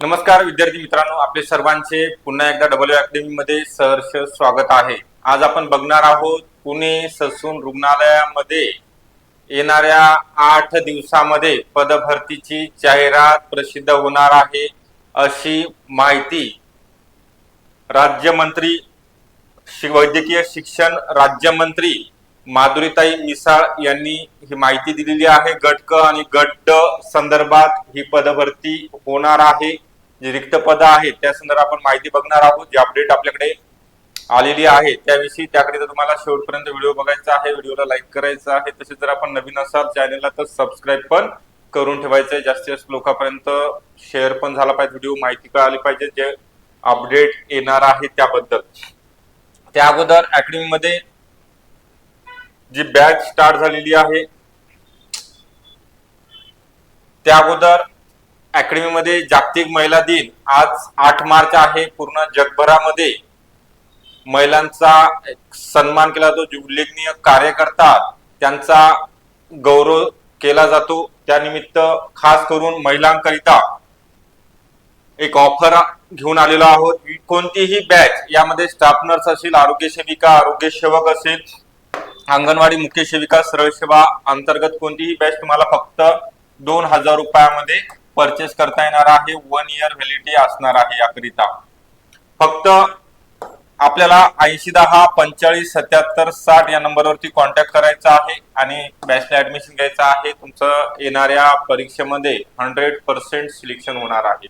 नमस्कार विद्यार्थी मित्रांनो. आपले सर्वांचे पुन्हा एकदा डब्ल्यू अकॅडमी मध्ये सहर्ष स्वागत आहे. आज आपण बघणार आहोत पुणे ससून रुग्णालयामध्ये येणाऱ्या आठ दिवसामध्ये पदभरतीची जाहिरात प्रसिद्ध होणार आहे अशी माहिती राज्यमंत्री वैद्यकीय शिक्षण राज्यमंत्री माधुरीताई मिसाळ यांनी ही माहिती दिलेली आहे. गट क आणि गट ड संदर्भात ही पदभरती होणार आहे. जी रिक्त पद आहेत त्या संदर्भात आपण माहिती बघणार आहोत. जी अपडेट आपल्याकडे आलेली आहे त्याविषयी त्याकडे जर तुम्हाला शेवटपर्यंत व्हिडिओ बघायचा आहे व्हिडिओला लाईक करायचा आहे तसेच जर आपण नवीन असाल चॅनलला तर सबस्क्राईब पण करून ठेवायचं आहे. जास्तीत जास्त लोकांपर्यंत शेअर पण झाला पाहिजे व्हिडिओ माहिती कळाली पाहिजे जे अपडेट येणार आहे त्याबद्दल. त्या अगोदर अकॅडमीमध्ये जी बॅच स्टार्ट झालेली आहे त्या अगोदर अकॅडमीमध्ये जागतिक महिला दिन आज आठ मार्च आहे. पूर्ण जगभरामध्ये महिलांचा सन्मान केला जातो. जे उल्लेखनीय कार्य करतात त्यांचा गौरव केला जातो. त्यानिमित्त खास करून महिलांकरिता एक ऑफर घेऊन आलेलो आहोत. कोणतीही बॅच यामध्ये स्टाफ नर्स असेल आरोग्य सेविका आरोग्य सेवक असेल अंगणवाडी मुख्य सेविका सरळ सेवा अंतर्गत कोणतीही बॅच तुम्हाला फक्त दोन हजार रुपयामध्ये परचेस करता येणार आहे वन इयर व्हॅलिडिटी असणार आहे याकरिता. फक्त आपल्याला ऐंशी दहा पंचेचाळीस सत्याहत्तर साठ या नंबरवरती कॉन्टॅक्ट करायचा आहे आणि बॅचला ऍडमिशन घ्यायचं आहे. तुमचं येणाऱ्या परीक्षेमध्ये हंड्रेड पर्सेंट सिलेक्शन होणार आहे.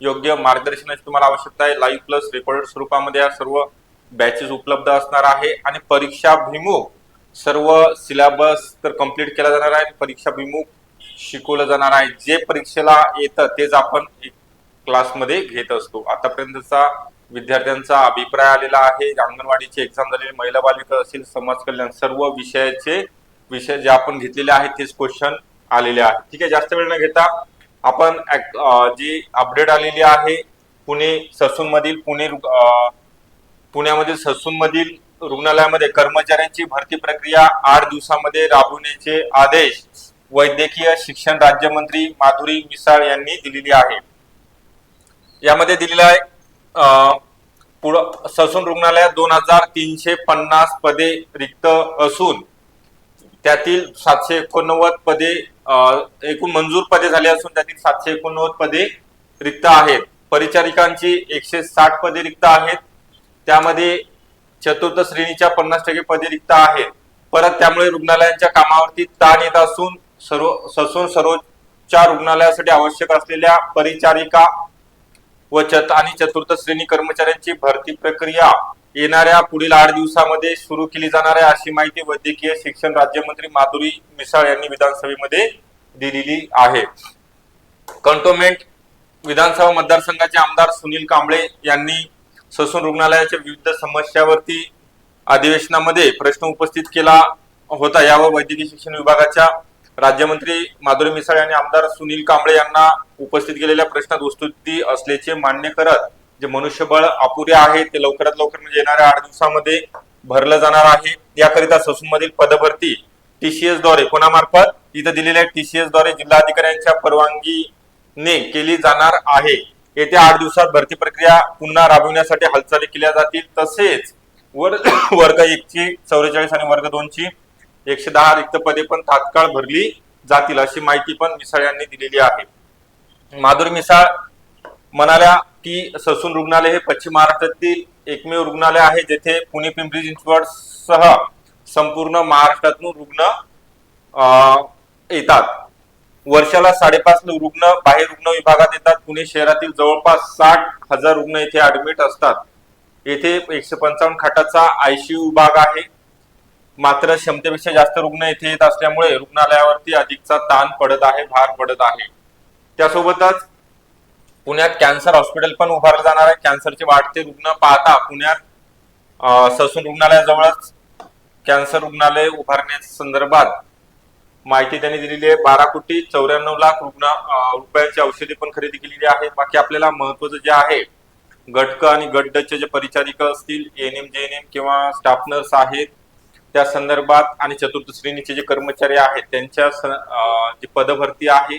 योग्य मार्गदर्शनाची तुम्हाला आवश्यकता आहे. लाईव्ह प्लस रेकॉर्डेड स्वरूपामध्ये या सर्व बॅचेस उपलब्ध असणार आहे आणि परीक्षाभिमुख सर्व सिलेबस तर कंप्लीट केला जाणार आहे. परीक्षाभिमुख शिकवलं जाणार आहे. जे परीक्षेला येतं तेच आपण क्लासमध्ये घेत असतो. आतापर्यंतचा विद्यार्थ्यांचा अभिप्राय आलेला आहे. अंगणवाडीची एक्झाम झालेली महिला बालिका असेल समाज कल्याण सर्व विषयाचे विषय जे आपण घेतलेले आहेत तेच क्वेश्चन आलेले आहेत. ठीक आहे जास्त वेळ न घेता आपण जी अपडेट आलेली आहे पुणे ससून मधील पुणे पुण्यामधील ससून मधील रुग्णालयामध्ये कर्मचाऱ्यांची भरती प्रक्रिया आठ दिवसामध्ये राबवण्याचे आदेश वैद्यकीय शिक्षण राज्यमंत्री माधुरी मिसाळ यांनी दिलेली आहे. यामध्ये दिलेला आहे पुढं ससून रुग्णालयात दोन हजार तीनशे पन्नास पदे रिक्त असून त्यातील सातशे एकोणनव्वद पदे एकूण मंजूर पदे झाली असून त्यातील सातशे एकोणनव्वद पदे रिक्त आहेत. परिचारिकांची एकशे साठ पदे रिक्त आहेत. त्यामध्ये चतुर्थ श्रेणीच्या पन्नास टक्के पदे रिक्त आहेत. परत त्यामुळे रुग्णालयांच्या कामावरती ताण येत असून सर्व ससून सर्वोच्च रुग्णालयासाठी आवश्यक असलेल्या परिचारिका व चत आणि चतुर्थ श्रेणी कर्मचाऱ्यांची भरती प्रक्रिया येणाऱ्या पुढील आठ दिवसामध्ये सुरू केली जाणार आहे अशी माहिती वैद्यकीय शिक्षण राज्यमंत्री माधुरी मिसाळ यांनी विधानसभेमध्ये दिलेली आहे. कंटोमेंट विधानसभा मतदारसंघाचे आमदार सुनील कांबळे यांनी ससून रुग्णालयाच्या विविध समस्यावरती अधिवेशनामध्ये प्रश्न उपस्थित केला होता. यावर वैद्यकीय शिक्षण विभागाच्या राज्यमंत्री माधुरी मिसाळ आणि आमदार सुनील कांबळे यांना उपस्थित केलेल्या प्रश्नात वस्तुस्थिती असल्याचे मान्य करत जे मनुष्यबळ अपुरे आहे ते लवकरात लवकर म्हणजे येणाऱ्या आठ दिवसामध्ये भरलं जाणार आहे. याकरिता ससून मधील पदभरती टीसीएसद्वारे कोणामार्फत? इथं दिलेल्या टीसीएसद्वारे जिल्हाधिकाऱ्यांच्या परवानगीने केली जाणार आहे. येत्या आठ दिवसात भरती प्रक्रिया पुन्हा राबविण्यासाठी हालचाली केल्या जातील. तसेच वर्ग एक एकची चौवेचाळीस आणि वर्ग दोनची एकशे दहा रिक्त पदे पण तात्काळ भरली जातील अशी माहिती पण मिसाळ यांनी दिलेली आहे. माधुरी मिसाळ म्हणाल्या की ससून रुग्णालय हे पश्चिम महाराष्ट्रातील एकमेव रुग्णालय आहे जेथे पुणे पिंपरी चिंचवड सह संपूर्ण महाराष्ट्रातून रुग्ण येतात. वर्षाला साडेपाच रुग्ण बाहेर रुग्ण विभागात येतात. पुणे शहरातील जवळपास साठ हजार रुग्ण येथे ऍडमिट असतात. येथे एकशे पंचावन्न खाटाचा आयसीयू विभाग आहे. मात्र क्षमतेपेक्षा जास्त रुग्ण येथे येत असल्यामुळे रुग्णालयावरती अधिकचा ताण पडत आहे भार पडत आहे. त्यासोबतच पुण्यात कॅन्सर हॉस्पिटल पण उभारलं जाणार आहे. कॅन्सरचे वाढते रुग्ण पाहता पुण्यात ससून रुग्णालयाजवळच कॅन्सर रुग्णालय उभारण्याच्या संदर्भात माहिती त्यांनी दिलेली आहे. बारा कोटी चौऱ्याण्णव लाख रुग्ण रुपयांची औषधे पण खरेदी केलेली आहे बाकी आपल्याला महत्वाचं जे आहे गटक आणि गटचे जे परिचारिका असतील N M J N M किंवा स्टाफ नर्स आहेत त्या संदर्भात आणि चतुर्थ श्रेणीचे जे कर्मचारी आहेत त्यांच्या जी पदभरती आहे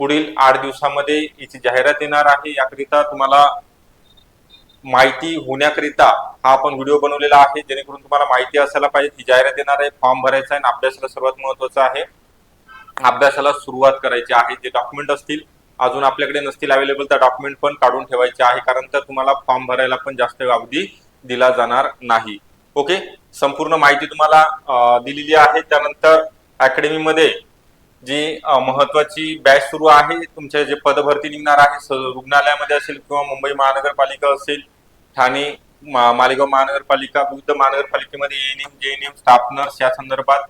पुढील आठ दिवसामध्ये याची जाहिरात येणार आहे. याकरिता तुम्हाला माहिती होण्याकरिता हा आपण व्हिडिओ बनवलेला आहे. जेणेकरून तुम्हाला माहिती असायला पाहिजे ही जाहिरात येणार आहे. फॉर्म भरायचा आहे आणि अभ्यासाला सर्वात महत्वाचं आहे. अभ्यासाला सुरुवात करायची आहे. जे डॉक्युमेंट असतील अजून आपल्याकडे नसतील अवेलेबल तर डॉक्युमेंट पण काढून ठेवायचे आहे. कारण तर तुम्हाला फॉर्म भरायला पण जास्त अवधी दिला जाणार नाही. ओके? संपूर्ण माहिती तुम्हाला दिलेली आहे. त्यानंतर अकॅडमीमध्ये जी महत्वाची बॅच सुरू आहे तुमचे जे पदभरती निघणार आहे रुग्णालयामध्ये असेल किंवा मुंबई महानगरपालिका असेल ठाणे मा- मालेगाव महानगरपालिका विविध महानगरपालिकेमध्ये एएनएम जेएनएम स्टाफ नर्स या संदर्भात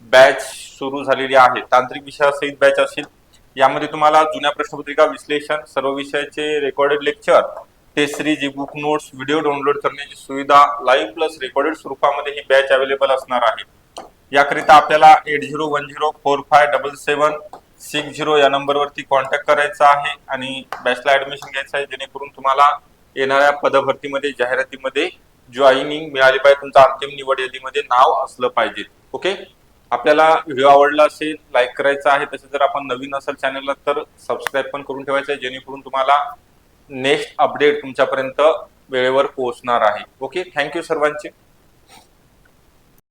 बॅच सुरू झालेली आहे. तांत्रिक विषयासहित बॅच असेल. यामध्ये तुम्हाला जुन्या प्रश्नपत्रिका विश्लेषण सर्व विषयाचे recorded lecture test series book notes video download करण्याची सुविधा लाईव्ह प्लस रेकॉर्डेड स्वरूपामध्ये ही बॅच अवेलेबल असणार आहे. याकरिता आपल्याला eight zero one zero four five double seven six zero या नंबरवरती कॉन्टॅक्ट करायचा आहे आणि बॅचला ऍडमिशन घ्यायचं आहे जेणेकरून तुम्हाला येणाऱ्या पदभरतीमध्ये जाहिरातीमध्ये जॉईनिंग मिळाली पाहिजे तुमचं अंतिम निवड यादीमध्ये नाव असलं पाहिजे. ओके आपल्याला व्हिडिओ आवडला असेल लाईक करायचा आहे तसे जर आपण नवीन असेल चॅनलला तर सबस्क्राईब पण करून ठेवायचं आहे जेणेकरून तुम्हाला नेक्स्ट अपडेट तुमच्यापर्यंत वेळेवर पोहोचणार आहे. ओके? थँक्यू सर्वांचे.